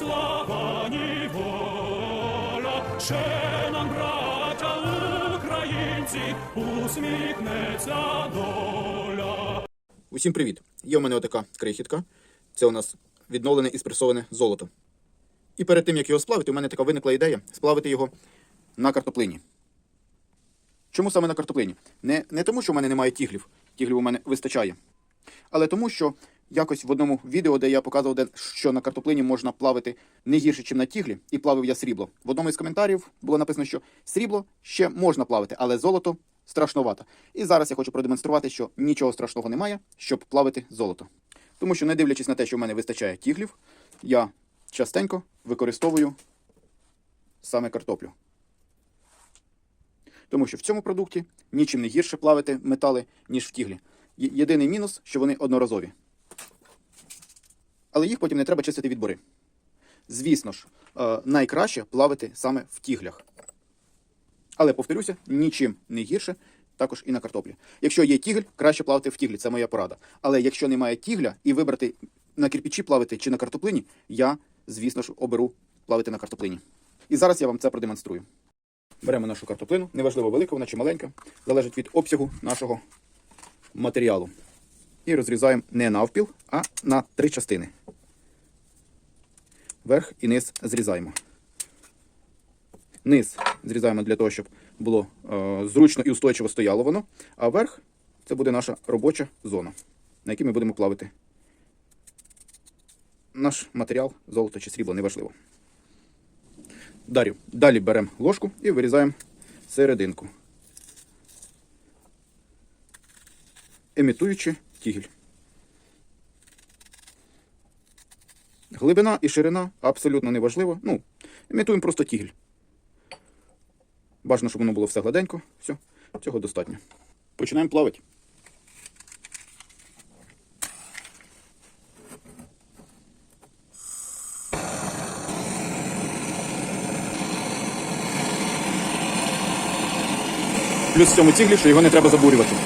слава, ні воля, ще нам, браття українці, усміхнеться доля. Усім привіт! Є у мене отака крихітка. Це у нас відновлене і спресоване золото. І перед тим, як його сплавити, у мене така виникла ідея сплавити його на картоплині. Чому саме на картоплині? Не, не тому, що в мене немає тіглів, тіглів у мене вистачає. Але тому, що якось в одному відео, де я показував, де, що на картоплині можна плавити не гірше, ніж на тіглі, і плавив я срібло. В одному із коментарів було написано, що срібло ще можна плавити, але золото страшновато. І зараз я хочу продемонструвати, що нічого страшного немає, щоб плавити золото. Тому що, не дивлячись на те, що в мене вистачає тіглів, я частенько використовую саме картоплю. Тому що в цьому продукті нічим не гірше плавити метали, ніж в тіглі. Єдиний мінус, що вони одноразові. Але їх потім не треба чистити від бори. Звісно ж, е, найкраще плавити саме в тіглях. Але, повторюся, нічим не гірше також і на картоплі. Якщо є тігль, краще плавати в тіглі, це моя порада. Але якщо немає тігля і вибрати на кирпичі плавати чи на картоплині, я, звісно ж, оберу плавати на картоплині. І зараз я вам це продемонструю. Беремо нашу картоплину, неважливо велика вона чи маленька, залежить від обсягу нашого матеріалу. І розрізаємо не навпіл, а на три частини. Верх і низ зрізаємо. Низ зрізаємо для того, щоб було е, зручно і устойчиво стояло воно. А верх це буде наша робоча зона, на якій ми будемо плавити наш матеріал, золото чи срібло, неважливо. Далі, далі беремо ложку і вирізаємо серединку, імітуючи тігель. Глибина і ширина абсолютно не важливо. Ну, імітуємо просто тігель. Бажано, щоб воно було все гладенько. Все, цього достатньо. Починаємо плавати. Плюс в цьому ціглі, що його не треба забурювати.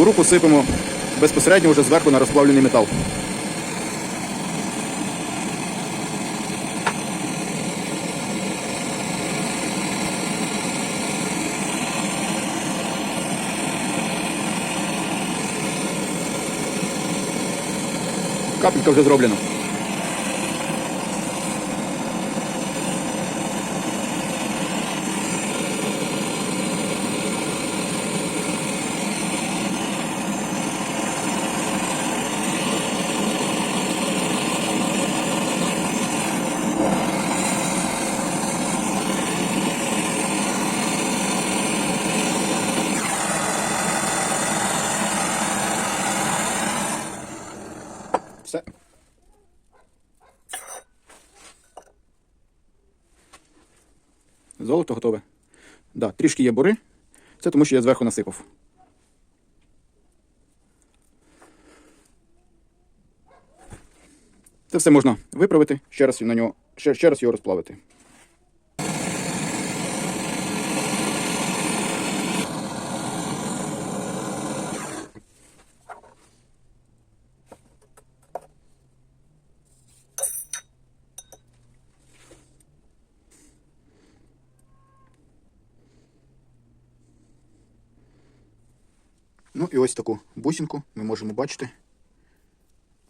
Буру посипемо безпосередньо вже зверху на розплавлений метал. Капелька вже зроблена. Все. Золото готове. Да, трішки є бури. Це тому, що я зверху насипав. Це все можна виправити, ще раз на нього, ще, ще раз його розплавити. Ну і ось таку бусинку ми можемо бачити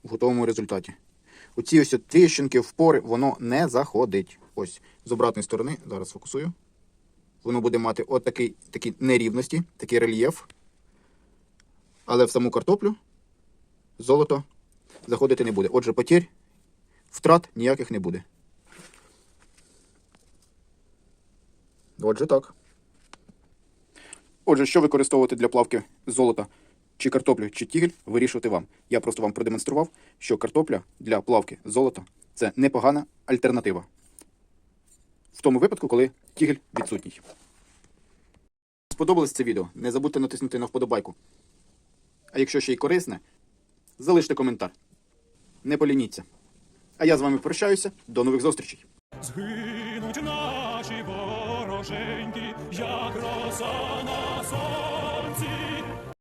в готовому результаті. Оці ось тріщинки, впори, воно не заходить. Ось з обратної сторони, зараз фокусую. Воно буде мати от такі нерівності, такий рельєф. Але в саму картоплю золото заходити не буде. Отже, потір, втрат ніяких не буде. Отже, так. Отже, що використовувати для плавки золота, чи картоплю, чи тігель, вирішувати вам. Я просто вам продемонстрував, що картопля для плавки золота це непогана альтернатива. В тому випадку, коли тігель відсутній. Сподобалось це відео? Не забудьте натиснути на вподобайку. А якщо ще й корисне, залиште коментар. Не полініться. А я з вами прощаюся. До нових зустрічей. Дороженькі, як роса на